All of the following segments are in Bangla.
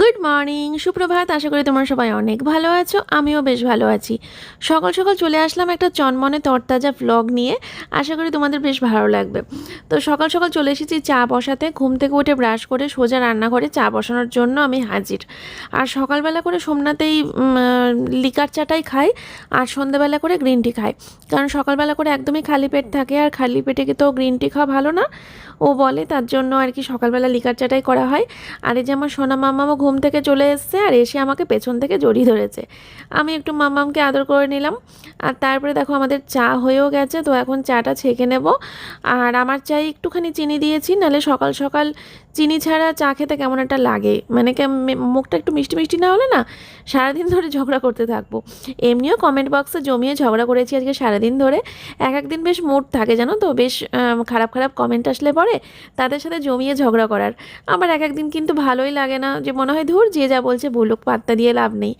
গুড মর্নিং সুপ্রভাত। আশা করি তোমরা সবাই অনেক ভালো আছো, আমিও বেশ ভালো আছি। সকাল সকাল চলে আসলাম একটা চনমনে তরতাজা ভ্লগ নিয়ে। আশা করি তোমাদের বেশ ভালো লাগবে। তো সকাল সকাল চলে এসেছি চা বসাতে। ঘুম থেকে উঠে ব্রাশ করে সোজা রান্নাঘরে চা বসানোর জন্য আমি হাজির। আর সকালবেলা করে সোমনাথেই লিকার চাটাই খাই, আর সন্ধ্যাবেলা করে গ্রিন টি খাই। কারণ সকালবেলা করে একদমই খালি পেট থাকে, আর খালি পেটে তো গ্রিন টি খাওয়া ভালো না? ও বলে তার জন্য আর কি সকালবেলা লিকার চাটাই করা হয়। আর এই যে আমার সোনা মাম্মামও ঘুম থেকে চলে এসছে আর এসে আমাকে পেছন থেকে জড়িয়ে ধরেছে। আমি একটু মামামকে আদর করে নিলাম। আর তারপরে দেখো আমাদের চা হয়েও গেছে, তো এখন চাটা ছেঁকে নেব। আর আমার চাই একটুখানি চিনি দিয়েছি, নাহলে সকাল সকাল চিনি ছাড়া চা খেতে কেমন একটা লাগে। মানে মুখটা একটু মিষ্টি মিষ্টি না হলে না সারাদিন ধরে ঝগড়া করতে থাকব। এমনিও কমেন্ট বক্সে জমিয়ে ঝগড়া করেছি আজকে সারাদিন ধরে। এক একদিন বেশ মুড থাকে জানো তো, বেশ খারাপ খারাপ কমেন্ট আসলে পরে তাদের সাথে জমিয়ে ঝগড়া করার। আমার এক একদিন কিন্তু ভালোই লাগে না যে মনে হয়, ধুর যে যা বলছে বলুক, পাত্তা দিয়ে লাভ নেই।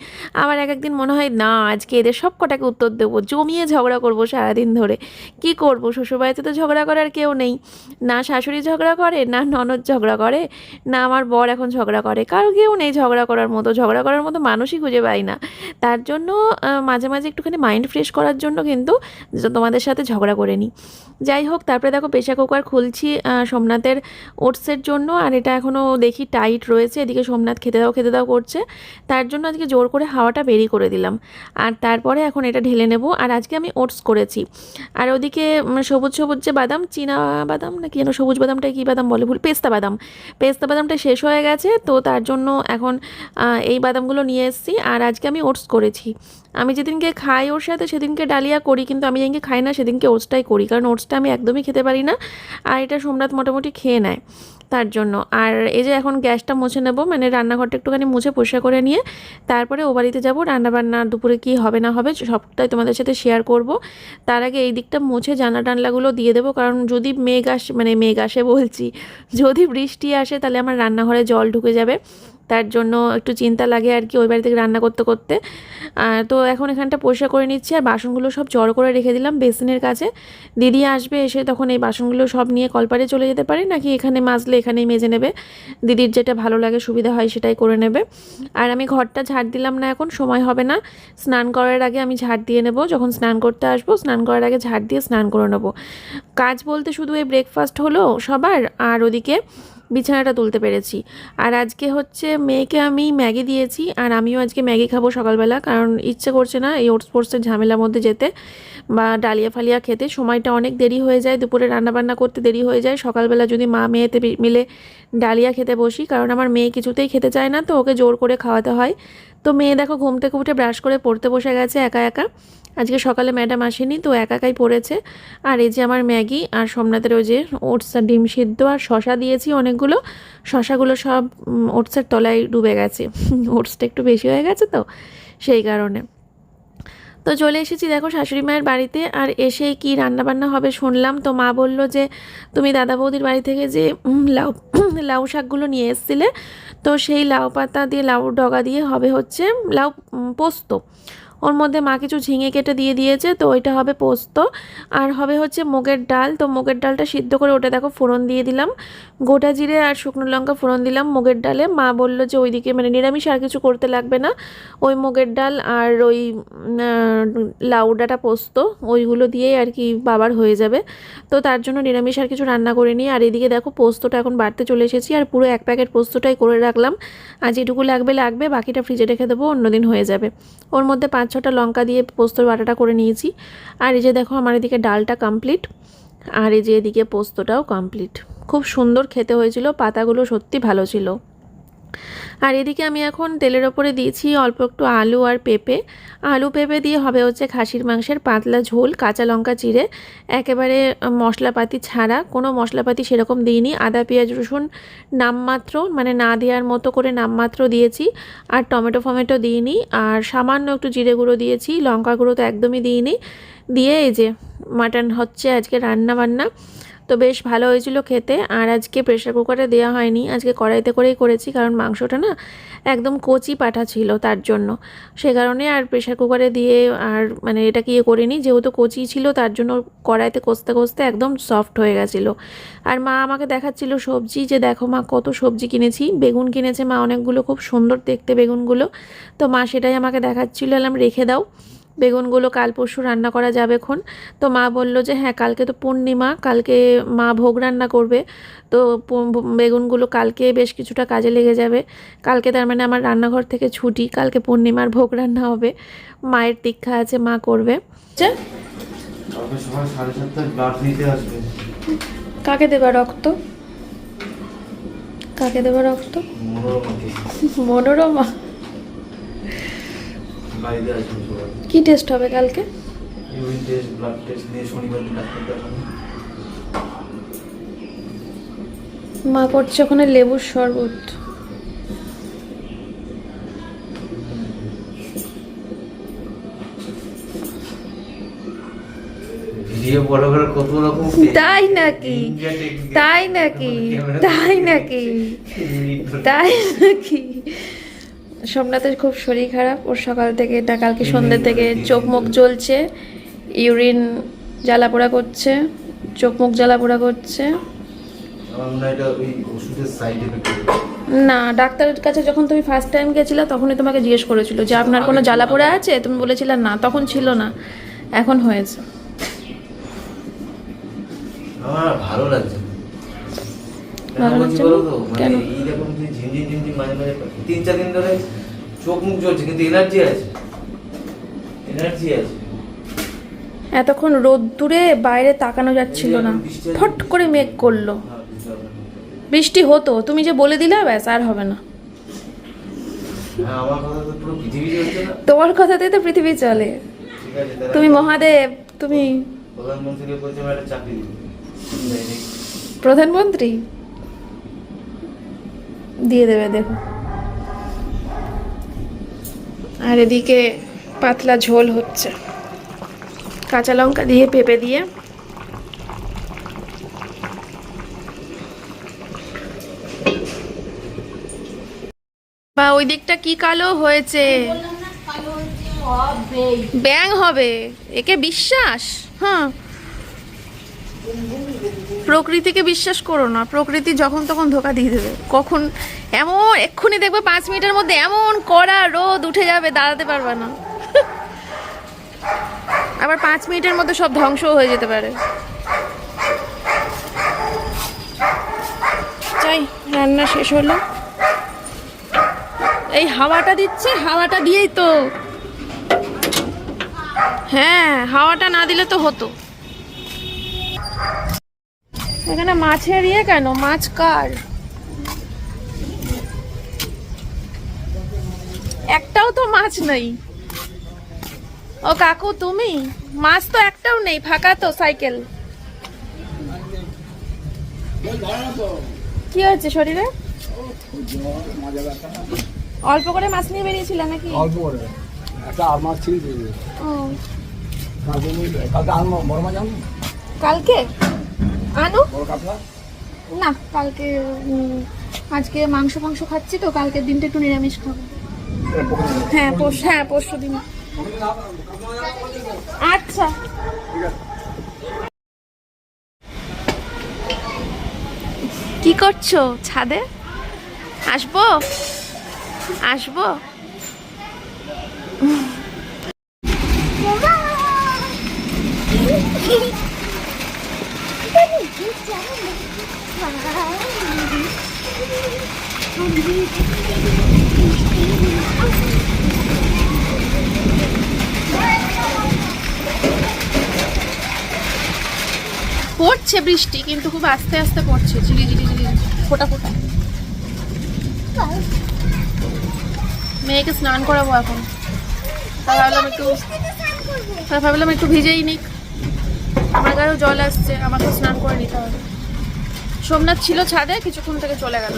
আবার এক একদিন মনে হয়, না, আজকে এদের সব কটাকে উত্তর দেবো, জমিয়ে ঝগড়া করব সারাদিন ধরে। কি করব? শ্বশুরবাড়িতে তো ঝগড়া করার কেউ নেই। না শাশুড়ি ঝগড়া করে, না ননদ ঝগড়া করে, না আমার বর এখন ঝগড়া করে। কারও কেউ নেই ঝগড়া করার মতো, ঝগড়া করার মতো মানুষই খুঁজে পাই না। তার জন্য মাঝে মাঝে একটুখানি মাইন্ড ফ্রেশ করার জন্য কিন্তু তোমাদের সাথে ঝগড়া করে নিই যাই হোক, তারপরে দেখো প্রেশার কুকার খুলছি সোমনাথের ওটসের জন্য, আর এটা এখনও দেখি টাইট রয়েছে। এদিকে সোমনাথ খেতে দাও খেতে দাও করছে। তার জন্য আজকে জোর করে হাওয়াটা বেরি করে দিলাম। আর তারপরে এখন এটা ঢেলে নেব। আর আজকে আমি ওটস করেছি। আর ওদিকে সবুজ সবুজ যে বাদাম, চীনা বাদাম না কি যেন সবুজ বাদামটা কী বাদাম বলে ভুল? পেস্তা বাদাম। পেস্তা বাদামটা শেষ হয়ে গেছে, তো তার জন্য এখন এই বাদামগুলো নিয়ে এসেছি। আর আজকে আমি ওটস করেছি। আমি যেদিনকে খাই ওর সাথে সেদিনকে ডালিয়া করি, কিন্তু আমি যেদিনকে খাই না সেদিনকে ওটসটাই করি। কারণ ওটসটা আমি একদমই খেতে পারি না। আর এটা সোমনাথ মোটামুটি খেয়ে নেয়। তার জন্য। আর এই যে এখন গ্যাসটা মুছে নেব মানে রান্নাঘরটা একটুখানি মুছে পরিষ্কার করে নিয়ে তারপরে ও বাড়িতে যাব, রান্নাবান্না দুপুরে কি হবে না হবে সবটাই তোমাদের সাথে শেয়ার করব। তার আগে এই দিকটা মুছে জানলা টানলাগুলো দিয়ে দেবো, কারণ যদি মেঘ আসে মানে মেঘ আসে বলছি, যদি বৃষ্টি আসে তাহলে আমার রান্নাঘরে জল ঢুকে যাবে। তার জন্য একটু চিন্তা লাগে আর কি, ওই বাড়ি থেকে রান্না করতে করতে। তো এখন এখানটা পরিষ্কার করে নিচ্ছি আর বাসনগুলো সব জড়ো করে রেখে দিলাম বেসিনের কাছে। দিদি আসবে এসে তখন এই বাসনগুলো সব নিয়ে কলপারে চলে যেতে পারে, নাকি এখানে মাজলে এখানেই মেজে নেবে। দিদির যেটা ভালো লাগে, সুবিধা হয় সেটাই করে নেবে। আর আমি ঘরটা ঝাড় দিলাম না এখন, সময় হবে না। স্নান করার আগে আমি ঝাড় দিয়ে নেব, যখন স্নান করতে আসব, স্নান করার আগে ঝাড় দিয়ে স্নান করে নেব। কাজ বলতে শুধু এই ব্রেকফাস্ট হলো সবার, আর ওদিকে বিছানাটা তুলতে পেরেছি। আর আজকে হচ্ছে মেয়েকে আমি ম্যাগি দিয়েছি, আর আমিও আজকে ম্যাগি খাব সকালবেলা, কারণ ইচ্ছে করছে না এই ওটস ফোর্টসের ঝামেলার মধ্যে যেতে বা ডালিয়া ফালিয়া খেতে। সময়টা অনেক দেরি হয়ে যায়, দুপুরে রান্নাবান্না করতে দেরি হয়ে যায়। সকালবেলা যদি মা মেয়েতে মিলে ডালিয়া খেতে বসি, কারণ আমার মেয়ে কিছুতেই খেতে চায় না, তো ওকে জোর করে খাওয়াতে হয়। তো মেয়ে দেখো ঘুম থেকে উঠে ব্রাশ করে পড়তে বসে গেছে একা একা। আজকে সকালে ম্যাডাম আসেনি, তো একাকাই পড়েছে। আর এই যে আমার ম্যাগি আর সোমনাথের ওই যে ওটস ডিম সিদ্ধ আর শশা দিয়েছি অনেকগুলো। শশাগুলো সব ওটসের তলায় ডুবে গেছে। ওটসটা একটু বেশি হয়ে গেছে তো, সেই কারণে। তো চলে এসেছি দেখো শাশুড়ি মায়ের বাড়িতে, আর এসে কি রান্না বান্না হবে শুনলাম। তো মা বলল যে, তুমি দাদা বৌদির বাড়ি থেকে যে লাউ লাউ শাকগুলো নিয়ে এসেছিলে, তো সেই লাউ পাতা দিয়ে লাউ ডগা দিয়ে হবে হচ্ছে লাউ পোস্ত। ওর মধ্যে মা কিছু ঝিঙে কেটে দিয়ে দিয়েছে, তো ওইটা হবে পোস্ত। আর হবে হচ্ছে মুগের ডাল, তো মুগের ডালটা সিদ্ধ করে ওটা দেখো ফোড়ন দিয়ে দিলাম। গোটা জিরে আর শুকনো লঙ্কা ফোড়ন দিলাম মুগের ডালে। মা বলল যে ওইদিকে মানে নিরামিষ আর কিছু করতে লাগবে না। ওই মুগের ডাল আর ওই লাউ ডাঁটা পোস্ত, ওইগুলো দিয়েই আর কি বাবার হয়ে যাবে। তো তার জন্য নিরামিষ আর কিছু রান্না করে নিই। আর এদিকে দেখো পোস্তটা এখন বাড়তে চলে এসেছি আর পুরো এক প্যাকেট পোস্তটাই করে রাখলাম। আজ এটুকু লাগবে লাগবে, বাকিটা ফ্রিজে রেখে দেবো, অন্যদিন হয়ে যাবে। ওর মধ্যে পাঁচ ছটা লঙ্কা দিয়ে পোস্তর বাটাটা করে নিয়েছি। আর এই যে দেখো আমার এদিকে ডালটা কমপ্লিট আর এই যে এদিকে পোস্তটাও কমপ্লিট খুব সুন্দর খেতে হয়েছিল, পাতাগুলো সত্যি ভালো ছিল। আর এদিকে আমি এখন তেলের ওপরে দিয়েছি অল্প একটু আলু আর পেঁপে। আলু পেঁপে দিয়ে হবে হচ্ছে খাসির মাংসের পাতলা ঝোল, কাঁচা লঙ্কা চিড়ে, একেবারে মশলাপাতি ছাড়া। কোনো মশলাপাতি সেরকম দিইনি। আদা, পেঁয়াজ, রসুন নামমাত্র মানে না দেওয়ার মতো করে নামমাত্র দিয়েছি। আর টমেটো ফমেটো দিইনি। আর সামান্য একটু জিরে গুঁড়ো দিয়েছি। লঙ্কা গুঁড়ো তো একদমই দিইনি। দিয়ে এই যে মাটন হচ্ছে আজকে রান্না বান্না তো বেশ ভালো হয়েছিল খেতে। আর আজকে প্রেশার কুকারে দেওয়া হয়নি। আজকে কড়াইতে করেই করেছি, কারণ মাংসটা না একদম কচি পাঠা ছিল তার জন্য। সে কারণে আর প্রেশার কুকারে দিয়ে আর মানে এটাকে ইয়ে করিনি। যেহেতু কচি ছিল, তার জন্য কড়াইতে কষতে কষতে একদম সফট হয়ে গেছিল। আর মা আমাকে দেখাচ্ছিল সবজি, যে দেখো মা কত সবজি কিনেছি। বেগুন কিনেছে মা অনেকগুলো, খুব সুন্দর দেখতে বেগুনগুলো। তো মা সেটাই আমাকে দেখাচ্ছিল এলাম রেখে দাও। বেগুনগুলো কাল পরশু রান্না করা যাবে খন তো মা বলল যে হ্যাঁ কালকে তো পূর্ণিমা কালকে মা ভোগ রান্না করবে। তো বেগুনগুলো কালকে বেশ কিছুটা কাজে লেগে যাবে। কালকে তার মানে আমার রান্নাঘর থেকে ছুটি কালকে পূর্ণিমার ভোগ রান্না হবে। মায়ের দীক্ষা আছে মা করবে। কাকে দেবা রক্ত? কাকে দেবা রক্ত? মনোরমা? বাড়িতে আসবে সবাই। কি টেস্ট হবে কালকে? ইউরিন টেস্ট ব্লাড টেস্ট নিয়ে শনিবার ডাক্তার দেখানো মা করছে ওখানে লেবুর শরবত। তাই নাকি? তাই নাকি? তাই নাকি? তাই নাকি? সোমনাথের খুব শরীর খারাপ। ওর সকাল থেকে এটা কালকে সন্ধ্যে থেকে চোখ মুখ জ্বলছে ইউরিন জ্বালাপোড়া করছে চোখ মুখ জ্বালাপোড়া করছে। না ডাক্তারের কাছে যখন তুমি ফার্স্ট টাইম গেছিলে তখনই তোমাকে জিজ্ঞেস করেছিল যে আপনার কোনো জ্বালাপোড়া আছে? তুমি বলেছিলে না তখন ছিল না এখন হয়েছে। ভালো লাগছে। ভালো লাগছে মানে কেন? এইরকম যে ঝিমঝিম ঝিমঝিম মাঝে মাঝে তিন চার দিন ধরে চোখ মুখ জ্বলছে কিন্তু এনার্জি আছে। এনার্জি আছে। এতক্ষণ রোদ্দুরে বাইরে তাকানো যাচ্ছিল না। ফট করে মেঘ করল। বৃষ্টি হতো তুমি যে বলে দিলে ব্যাস আর হবে না। হ্যাঁ তোমার কথাতেই তো পৃথিবী চলে। তুমি মহাদেব তুমি দেয়নি। প্রধানমন্ত্রী? দিয়ে দেবে দেখো। আর এদিকে পাতলা ঝোল হচ্ছে। কাঁচা লঙ্কা দিয়ে পেঁপে দিয়ে। বা ওই দিকটা কি কালো হয়েছে? ব্যাং হবে। একে বিশ্বাস? হ্যাঁ। প্রকৃতিকে বিশ্বাস করো না। প্রকৃতি যখন তখন ধোকা দিয়ে দেবে। কখন এমন, এক্ষুনি দেখবে পাঁচ মিনিটের মধ্যে এমন কড়া রোদ উঠে যাবে, দাঁড়াতে পারবে না। আবার পাঁচ মিনিটের মধ্যে সব ধ্বংসও হয়ে যেতে পারে। যাই, রান্না শেষ হলো। এই হাওয়াটা দিচ্ছে, হাওয়াটা দিয়েই তো। হ্যাঁ হাওয়াটা না দিলে তো হতো। এখানে মাছের ইয়ে কেন? মাছ কার? একটাও তো মাছ নেই। ও কাকু তুমি? মাছ তো একটাও নেই ফাঁকা তো সাইকেল। কি হয়েছে শরীরে? অল্প করে মাছ নিয়ে বেরিয়েছিলে নাকি? অল্প করে। একটা আর মাছ ছিল। কালকে আর মাছ আনো কালকে? আনো? না কালকে আজকে মাংস মাংস খাচ্ছি তো কালকের দিনটা একটু নিরামিষ খাব। হ্যাঁ পরশু হ্যাঁ পরশু দিন। আচ্ছা। কি করছ ছাদে? আসব? আসব? পড়ছে বৃষ্টি, কিন্তু খুব আস্তে আস্তে পড়ছে ঝিরি ঝিরি ঝিরি ফোটা ফোটা। মেয়েকে স্নান করাবো এখন। ভাবলাম একটু ভাবলাম একটু ভিজেই নিক। আমার গায়েও জল আসছে আমাকে স্নান করে নিতে হবে। সোমনাথ ছিল ছাদে, কিছুক্ষণ থেকে চলে গেল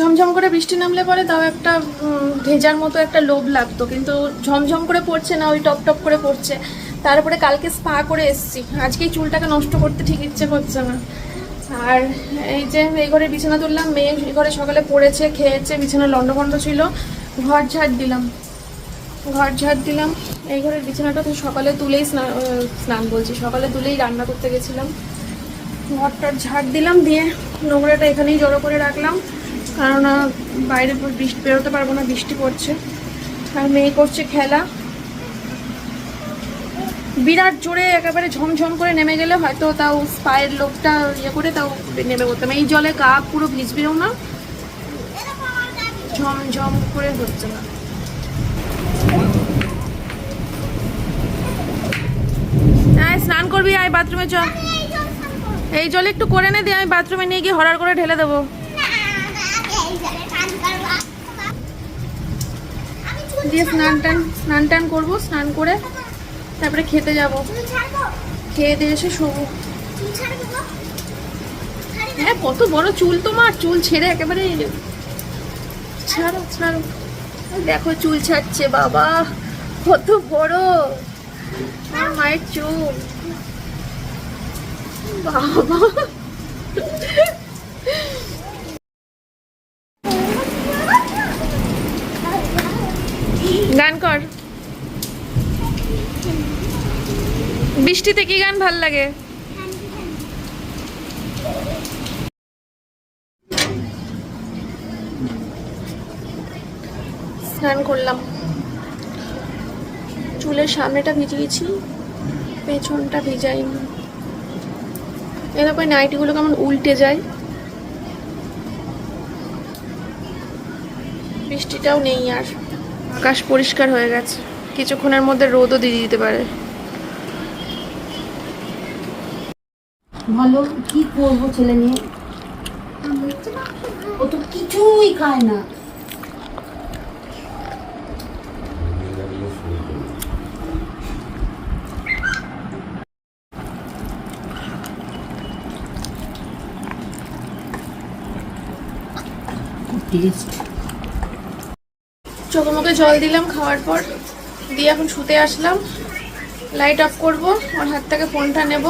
ঝমঝম করে বৃষ্টি নামলে পরে তাও একটা ভেজার মতো একটা লোভ লাগতো। কিন্তু ঝমঝম করে পড়ছে না, ওই টপ টপ করে পড়ছে। তারপরে কালকে স্পা করে এসেছি। আজকে চুলটাকে নষ্ট করতে ঠিক ইচ্ছে করছে না। আর এই যে এই ঘরে বিছানা তুললাম, মেয়ে এই ঘরে সকালে পড়েছে, খেয়েছে, বিছানা লন্ডভন্ড ছিল। ঘর ঝাড় দিলাম। ঘর ঝাড় দিলাম। এই ঘরের বিছানাটা তো সকালে তুলেই স্নান স্নান বলছি, সকালে তুলেই রান্না করতে গেছিলাম। ঘরটার ঝাড় দিলাম, দিয়ে নোংরাটা এখানেই জড়ো করে রাখলাম। আহ, বাইরে বৃষ্টি বেরোতে পারব না বৃষ্টি পড়ছে। আর মেয়ে করছে খেলা। বিরাট জোরে একেবারে ঝমঝম করে নেমে গেলে হয়তো তাও স্পায়ের লোকটা ইয়ে করে তাও নেমে করতাম এই জলে গা পুরো ভিজবেও না ঝমঝম করে হচ্ছে না। আয় স্নান করবি আয় বাথরুমে চ। এই জলে একটু করে নে দিয়ে আমি বাথরুমে নিয়ে গিয়ে হরার করে ঢেলে দেবো। দিয়ে স্নান টান স্নান টান করব, স্নান করে তারপরে খেতে যাব। খেয়ে দিয়ে এসে শোবো। হ্যাঁ কত বড় চুল তোমার? চুল ছেড়ে একেবারে ছাড়ো ছাড়ো। দেখো, চুল ছাড়ছে, বাবা। কত বড়। আমার মায়ের চুল। বাবা গান কর বৃষ্টিতে কি গান ভালো লাগে? স্নান করলাম। চুলের সামনেটা ভিজিয়েছি, পেছনটা ভিজাইনি। এরকম নাইটিগুলো কেমন উল্টে যায়। বৃষ্টিটাও নেই আর। আকাশ পরিষ্কার হয়ে গেছে। কিছুক্ষণের মধ্যে রোদও দিয়ে দিতে পারে। বলো, কি করব ছেলে নিয়ে ও তো কিছুই খায় না। চোখে মুখে জল দিলাম খাওয়ার পর। দিয়ে এখন শুতে আসলাম। লাইট অফ করব, ওর হাত থেকে ফোনটা নেব।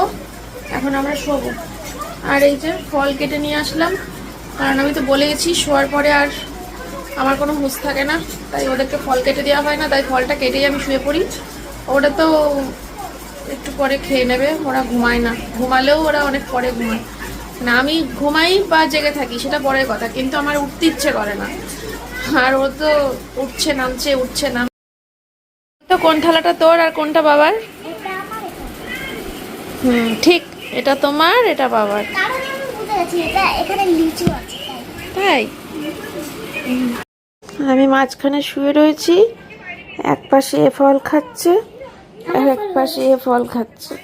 এখন আমরা শোবো। আর এই যে ফল কেটে নিয়ে আসলাম। কারণ আমি তো বলে গেছি শোয়ার পরে আর আমার কোনো হুঁশ থাকে না। তাই ওদেরকে ফল কেটে দেওয়া হয় না, তাই ফলটা কেটেই আমি শুয়ে পড়ি। ওটা তো একটু পরে খেয়ে নেবে, ওরা ঘুমায় না। ঘুমালেও ওরা অনেক পরে ঘুমায়। না আমি ঘুমাই বা জেগে থাকি, সেটা পরের কথা, কিন্তু আমার উঠতে ইচ্ছে করে না। আর ও তো উঠছে, নামছে, উঠছে, নাম। তো কোন থালাটা তোর আর কোনটা বাবার? হুম, ঠিক। এটা তোমার এটা বাবার। তাই। আমি মাঝখানে শুয়ে রয়েছি এক পাশে এ ফল খাচ্ছে আর এক পাশে এ ফল খাচ্ছে।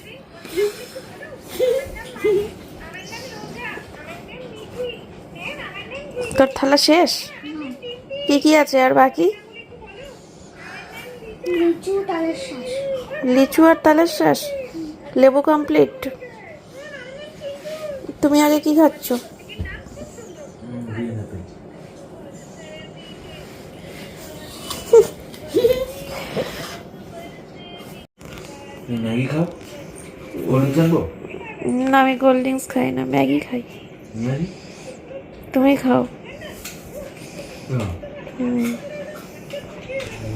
তোর থালা শেষ? কি কি আছে আর বাকি? লিচু লিচু আর তালের শ্বাস লেবু কমপ্লিট তুমি আগে কি খাচ্ছ? ম্যাগি খাও? কোল্ড না আমি কোল্ড ড্রিঙ্কস খাই না ম্যাগি খাই। ম্যাগি? তুমি খাও।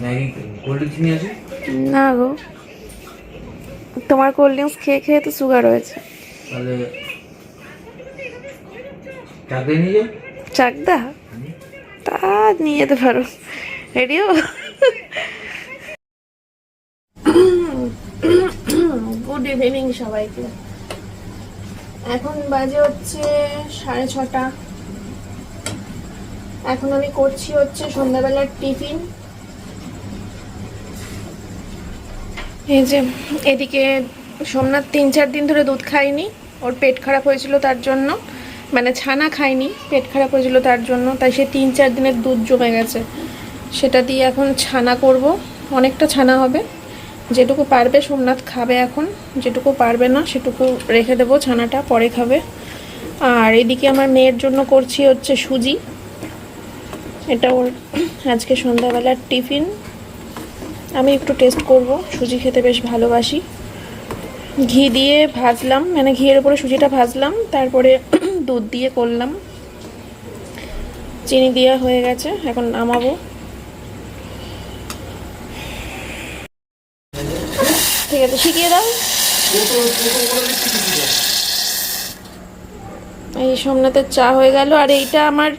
ম্যাগি কোল্ড ড্রিঙ্কস নিয়ে আসি। না গো। তোমার কোল্ড ড্রিঙ্কস খেয়ে খেয়ে তো সুগার হয়েছে। তাহলে চাকরি নিয়ে যাও। চাকদা তা নিয়ে যেতে পারো। রেডিও গুড ইভিনিং সবাইকে। এখন বাজে হচ্ছে সাড়ে ছটা। এখন আমি করছি হচ্ছে সন্ধ্যাবেলার টিফিন। এই যে এদিকে সোমনাথ তিন চার দিন ধরে দুধ খায়নি। ওর পেট খারাপ হয়েছিল তার জন্য। মানে ছানা খায়নি, পেট খারাপ হয়েছিল তার জন্য, তাই সে তিন চার দিনের দুধ জমে গেছে। সেটা দিয়ে এখন ছানা করব, অনেকটা ছানা হবে। যেটুকু পারবে সোমনাথ খাবে এখন, যেটুকু পারবে না সেটুকু রেখে দেবো ছানাটা, পরে খাবে। আর এদিকে আমার মেয়ের জন্য করছি হচ্ছে সুজি। এটা ওর আজকে সন্ধ্যাবেলার টিফিন। আমি একটু টেস্ট করব, সুজি খেতে বেশ ভালোবাসি। ঘি দিয়ে ভাজলাম মানে ঘিয়ের উপরে সুজিটা ভাজলাম, তারপরে দুধ দিয়ে করলাম। চিনি দেওয়া হয়ে গেছে, এখন নামাবো। ঠিক আছে, শিখিয়ে দাও। এই সোমনাথের চা হয়ে গেল, আর এইটা আমার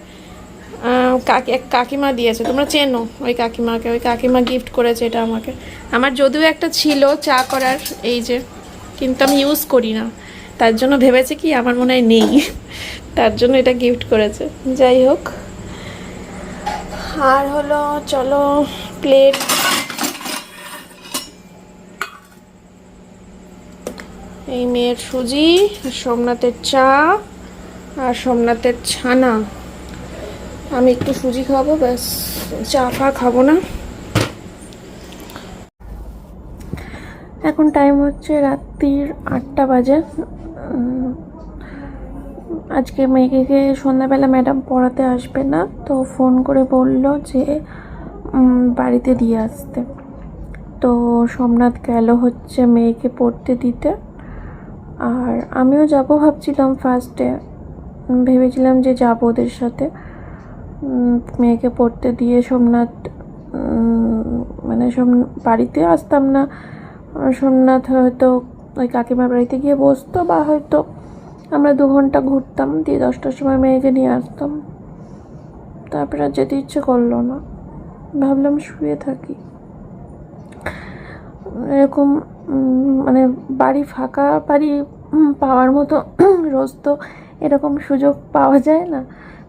কাকি, এক কাকিমা দিয়েছে। তোমরা চেনো ওই কাকিমাকে, ওই কাকিমা গিফট করেছে এটা আমাকে। আমার যদিও একটা ছিল চা করার, এই যে, কিন্তু আমি ইউজ করি না। তার জন্য ভেবেছে কি আমার মনে হয় নেই। তার জন্য এটা গিফট করেছে। যাই হোক। আর হলো, চলো প্লেট এই মেয়ের সুজি, আর সোমনাথের চা, আর সোমনাথের ছানা। আমি একটু সুজি খাব, ব্যাস, চা ফা খাব না। এখন টাইম হচ্ছে রাত্রির আটটা বাজে। আজকে মেয়েকে সন্ধ্যাবেলা ম্যাডাম পড়াতে আসবে না, তো ফোন করে বলল যে বাড়িতে দিয়ে আসতে। তো সোমনাথ গেল হচ্ছে মেয়েকে পড়তে দিতে। আর আমিও যাব ভাবছিলাম ফার্স্টে ভেবেছিলাম যে যাব ওদের সাথে। মেয়েকে পড়তে দিয়ে সোমনাথ মানে সোম, বাড়িতে আসতাম না। সোমনাথ হয়তো ওই কাকিমার বাড়িতে গিয়ে বসতো বা হয়তো আমরা দু ঘণ্টা ঘুরতাম, দিয়ে দশটার সময় মেয়েকে নিয়ে আসতাম। তারপরে আর যেতে ইচ্ছে করল না। ভাবলাম শুয়ে থাকি। এরকম মানে বাড়ি ফাঁকা বাড়ি পাওয়ার মতো রোজ তো এরকম সুযোগ পাওয়া যায় না,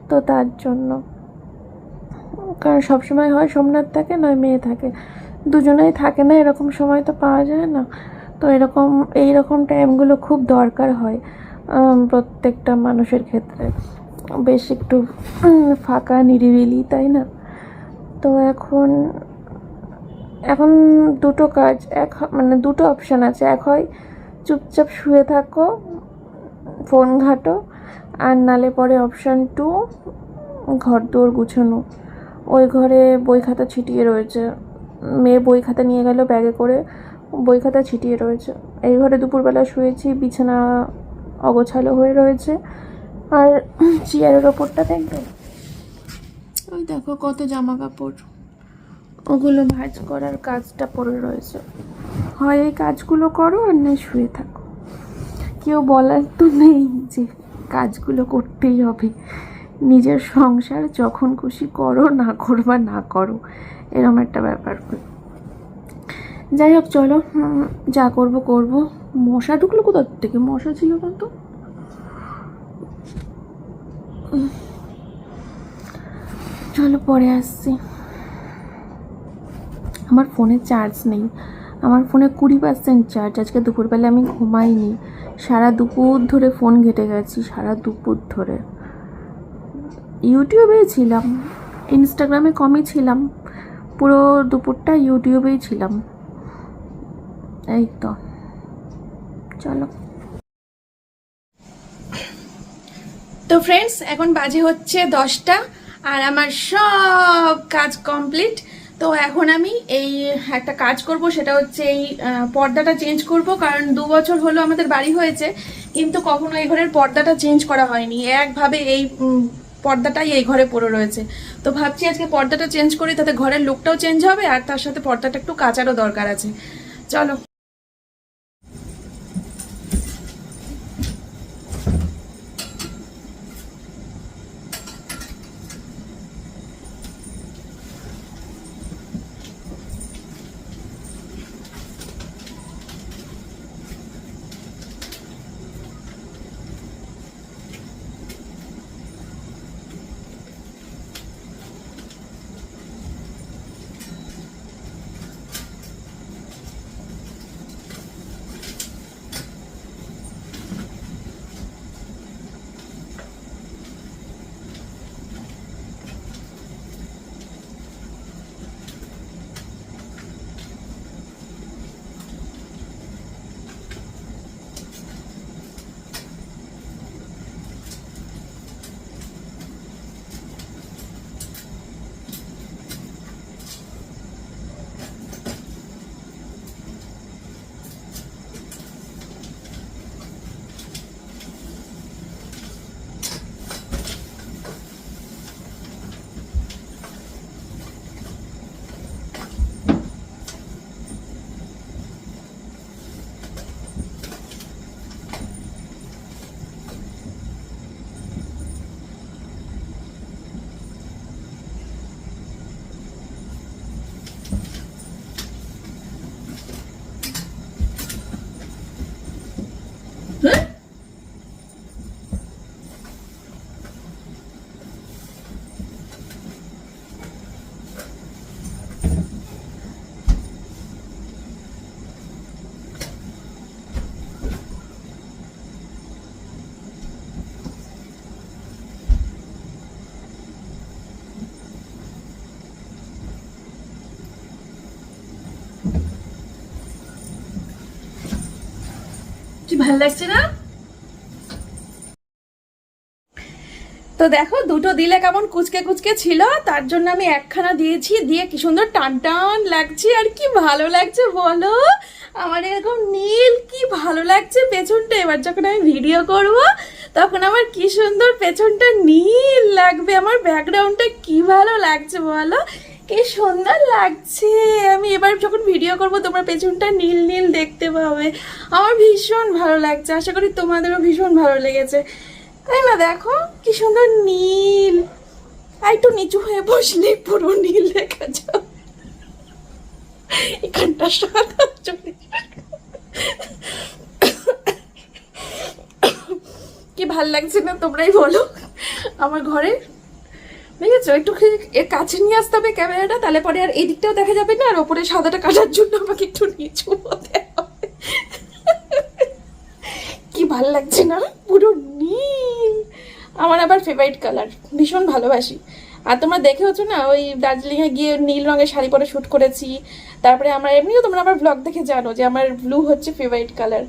তো তার জন্য। কারণ সবসময় হয় সোমনাথ থাকে, নয় মেয়ে থাকে। দুজনেই থাকে না, এরকম সময় তো পাওয়া যায় না। তো এরকম এই রকম টাইমগুলো খুব দরকার হয় প্রত্যেকটা মানুষের ক্ষেত্রে। বেশ একটু ফাঁকা, নিরিবিলি, তাই না? তো এখন এখন দুটো কাজ, এক মানে দুটো অপশান আছে। এক হয় চুপচাপ শুয়ে থাকো, ফোন ঘাটো, আর নালে পরে অপশান টু ঘর দৌড় গুছানো। ওই ঘরে বই খাতা ছিটিয়ে রয়েছে। মেয়ে বই খাতা নিয়ে গেল ব্যাগে করে বই খাতা ছিটিয়ে রয়েছে। এই ঘরে দুপুরবেলা শুয়েছি, বিছানা অগোছালো হয়ে রয়েছে। আর চেয়ারের ওপরটা দেখবে? ওই দেখো কত জামা কাপড় ওগুলো ভাঁজ করার কাজটা পড়ে রয়েছে। হয় এই কাজগুলো করো আর নয় শুয়ে থাকো। কেউ বলার তো নেই যে কাজগুলো করতেই হবে। নিজের সংসার যখন খুশি করো, না করবা, না করো। এরম একটা ব্যাপার। যাই হোক, চলো যা করব করব। মশা ঢুকলো কোথা থেকে? মশা ছিল না তো? চলো, পরে আসছি। আমার ফোনে চার্জ নেই। আমার ফোনে কুড়ি পার্সেন্ট চার্জ আজকে দুপুরবেলা আমি ঘুমাইনি। সারা দুপুর ধরে ফোন ঘেটে গেছি, সারা দুপুর ধরে। ইউটিউবেই ছিলাম। ইনস্টাগ্রামে কমই ছিলাম। পুরো দুপুরটা ইউটিউবেই ছিলাম। এই তো। চলো। তো ফ্রেন্ডস এখন বাজে হচ্ছে দশটা আর আমার সব কাজ কমপ্লিট তো এখন আমি এই একটা কাজ করব, সেটা হচ্ছে এই পর্দাটা চেঞ্জ করব, কারণ দু বছর হলো আমাদের বাড়ি হয়েছে, কিন্তু কখনো এই ঘরের পর্দাটা চেঞ্জ করা হয়নি। একভাবে এই পর্দাটাই এই ঘরে পড়ে রয়েছে। তো ভাবছি আজকে পর্দাটা চেঞ্জ করি, তাতে ঘরের লুকটাও চেঞ্জ হবে, আর তার সাথে পর্দাটা একটু কাচারও দরকার আছে। চলো। Huh? ভালো লাগছে না? তো দেখো, দুটো দিলে কেমন কুচকে কুচকে ছিল, তার জন্য আমি একখানা দিয়েছি, দিয়ে কি সুন্দর টান টান লাগছে, আর কি ভালো লাগছে বলো? আমার এরকম নীল, কি ভালো লাগছে পেছনটা। এবার যখন আমি ভিডিও করব, তখন আমার কি সুন্দর পেছনটা নীল লাগবে, আমার ব্যাকগ্রাউন্ডটা কি ভালো লাগছে বলো? কি সুন্দর লাগছে। আমি এবার যখন ভিডিও করব, তোমরা পেছনটা নীল নীল দেখতে পাবে। আমার ভীষণ ভালো লাগছে। আশা করি তোমাদেরও ভীষণ ভালো লেগেছে। তাই না, দেখো কি সুন্দর নীল। আর একটু নিচু হয়ে বসলে পুরো নীল দেখা যাবে। এখানটা সাদা চলে কি ভালো লাগছে না তোমরাই বলো। আমার ঘরে দেখেছ? একটু খে- এর কাছে নিয়ে আসতে হবে ক্যামেরাটা, তাহলে পরে আর এই দিকটাও দেখা যাবে না, আর ওপরে সাদাটা কাটার জন্য আমাকে একটু নিচু হতে হবে। কি ভালো লাগছে না? পুরো নীল। আমার আবার ফেভারিট কালার ভীষণ ভালোবাসি। আর তোমরা দেখেওছো না, ওই দার্জিলিংয়ে গিয়ে নীল রঙের শাড়ি পরে শ্যুট করেছি। তারপরে আমার এমনিও তোমরা আমার ব্লগ দেখে জানো যে আমার ব্লু হচ্ছে ফেভারিট কালার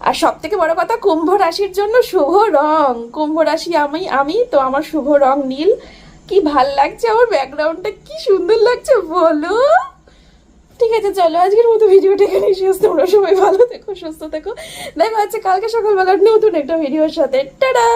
আর সব থেকে বড় কথা, কুম্ভ রাশির জন্য শুভ রং। কুম্ভ রাশি আমি আমি, তো আমার শুভ রং নীল। কি ভালো লাগছে? আমার ব্যাকগ্রাউন্ডটা কি সুন্দর লাগছে বলো? ঠিক আছে, চলো আজকের মতো ভিডিওটা এখানে শেষ। তোমরা সবাই ভালো থেকো, সুস্থ থেকো। দেখা হচ্ছে কালকে সকালবেলার নতুন একটা ভিডিওর সাথে। টাটা!